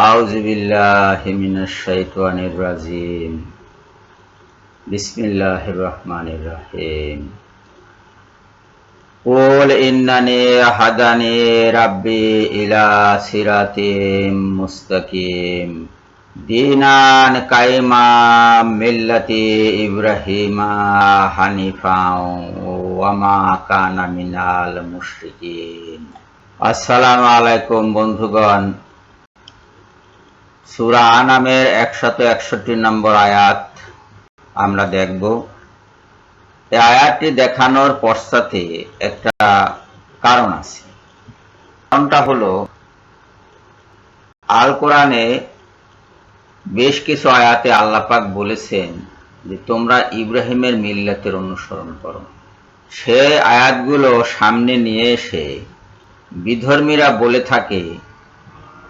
أعوذ بالله من الشيطان الرجيم بسم الله الرحمن الرحيم قل إنني هداني ربي إلى صراط مستقيم دينا قيما ملة إبراهيم حنيفا وما كان من المشركين আসসালামু আলাইকুম বন্ধুগণ সুরা আনামের একশত একষট্টি নম্বর আয়াত আমরা দেখব। আয়াতটি দেখানোর পশ্চাতে একটা কারণ আছে। কারণটা আল কোরআনে বেশ কিছু আয়াতে আল্লাহ পাক বলেছেন যে, তোমরা ইব্রাহিমের মিল্লাতের অনুসরণ করো। সে আয়াতগুলো সামনে নিয়ে এসে বিধর্মীরা বলে থাকে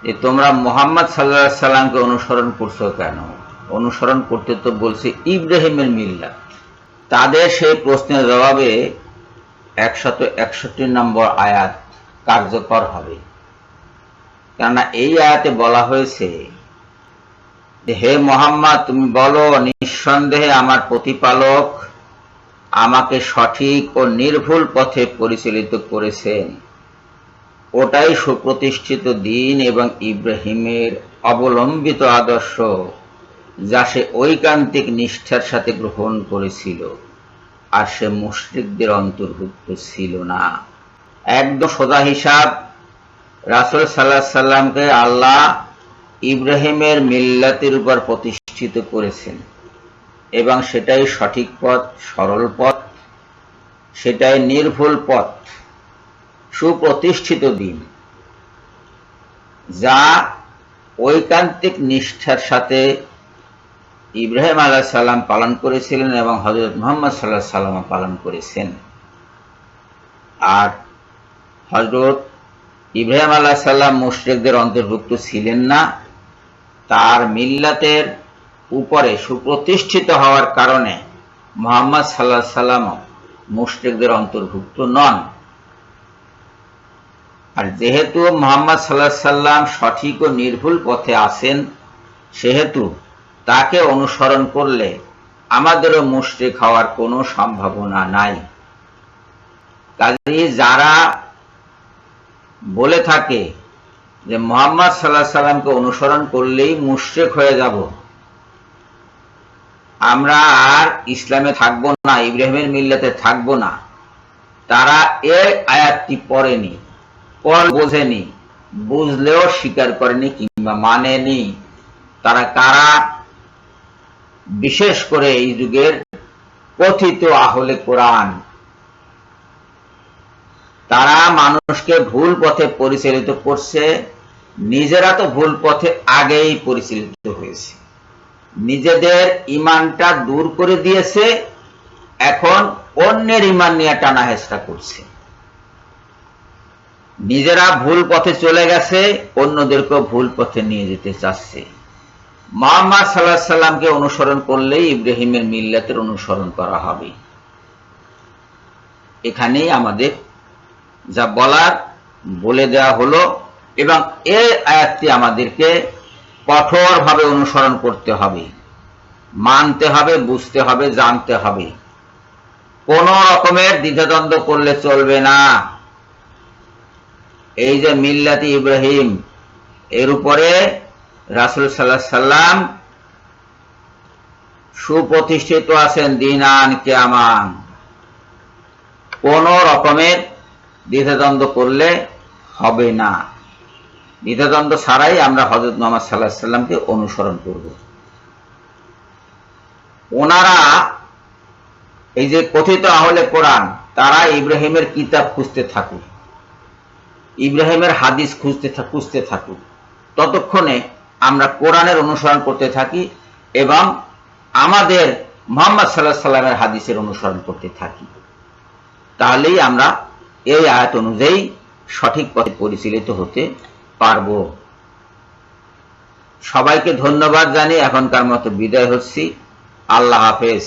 যে তোমরা মোহাম্মদ সাল্লাহ সাল্লামকে অনুসরণ করছ কেন? অনুসরণ করতে তো বলছে ইব্রাহিমের মিল্লা। তাদের সেই প্রশ্নের জবাবে একশত একষট্টি নম্বর আয়াত কার্যকর হবে। কেননা এই আয়াতে বলা হয়েছে হে মোহাম্মদ, তুমি বলো, নিঃসন্দেহে আমার প্রতিপালক আমাকে সঠিক ও নির্ভুল পথে পরিচালিত করেছেন। ওটাই সুপ্রতিষ্ঠিত দিন এবং ইব্রাহিমের অবলম্বিত আদর্শ, যা সে ঐকান্তিক নিষ্ঠার সাথে গ্রহণ করেছিল, আর সে মুশ্রিকদের অন্তর্ভুক্ত ছিল না। একদম সোজা হিসাব, রাসুল সাল্লাহ সাল্লামকে আল্লাহ ইব্রাহিমের মিল্লাতের উপর প্রতিষ্ঠিত করেছেন, এবং সেটাই সঠিক পথ, সরল পথ, সেটাই নির্ভুল পথ। সুপ্রতিষ্ঠিত দিন, যা ঐকান্তিক নিষ্ঠার সাথে ইব্রাহিম আল্লাহ সাল্লাম পালন করেছিলেন এবং হজরত মোহাম্মদ সাল্লাহ সাল্লাম পালন করেছেন। আর হজরত ইব্রাহিম আল্লাহ সাল্লাম মুশ্রিকদের অন্তর্ভুক্ত ছিলেন না। তার মিল্লাতের উপরে সুপ্রতিষ্ঠিত হওয়ার কারণে মোহাম্মদ সাল্লাহ সাল্লাম মুশ্রিকদের অন্তর্ভুক্ত নন। আর যেহেতু মোহাম্মদ সাল্লাহ সাল্লাম সঠিক ও নির্ভুল পথে আছেন, সেহেতু তাকে অনুসরণ করলে আমাদেরও মুশ্রিক হওয়ার কোনো সম্ভাবনা নাই। কাজে যারা বলে থাকে যে মোহাম্মদ সাল্লাহ সাল্লামকে অনুসরণ করলেই মুশ্রিক হয়ে যাব, আমরা আর ইসলামে থাকব না, ইব্রাহিমের মিল্লাতে থাকব না, তারা এর আয়াতটি পড়েনি। পর বোঝেনি, বুঝলেও স্বীকার করেনি কিংবা মানেনি। তারা কারা? বিশেষ করে এই যুগের কথিত আহলে কোরআন। তারা মানুষকে ভুল পথে পরিচালিত করছে, নিজেরা তো ভুল পথে আগেই পরিচালিত হয়েছে। নিজেদের ইমানটা দূর করে দিয়েছে, এখন অন্যের ইমান নিয়ে টানা হেসটা করছে। নিজেরা ভুল পথে চলে গেছে, অন্যদেরকেও ভুল পথে নিয়ে যেতে চাচ্ছে। মোহাম্মদ সাল্লাহ সাল্লামকে অনুসরণ করলেই ইব্রাহিমের মিল্লাতের অনুসরণ করা হবে। এখানেই আমাদের যা বলার বলে দেওয়া হলো এবং এই আয়াতটি আমাদেরকে কঠোরভাবে অনুসরণ করতে হবে, মানতে হবে, বুঝতে হবে, জানতে হবে। কোন রকমের দ্বিধাদ্বন্দ্ব করলে চলবে না। এই যে মিল্লাতি ইব্রাহিম, এর উপরে রাসুল সাল্লাহ সাল্লাম সুপ্রতিষ্ঠিত আছেন দিনান কেয়ামান কোন রকমের দ্বিধাদ্বন্দ্ব করলে হবে না। দ্বিধাদ্বন্দ্ব ছাড়াই আমরা হজরত মোহাম্মদ সাল্লাহ সাল্লামকে অনুসরণ করব। ওনারা এই যে কথিত আহলে কোরআন, তারা ইব্রাহিমের কিতাব খুঁজতে থাকুক ইব্রাহিমের হাদিস খুঁজতে খুঁজতে থাকুক ততক্ষণে আমরা কোরআনের অনুসরণ করতে থাকি এবং আমাদের মোহাম্মদ সাল্লাহ সাল্লামের হাদিসের অনুসরণ করতে থাকি। তাহলেই আমরা এই আয়াত অনুযায়ী সঠিক পথে পরিচালিত হতে পারব। সবাইকে ধন্যবাদ জানিয়ে এখনকার মতো বিদায় হচ্ছি। আল্লাহ হাফেজ।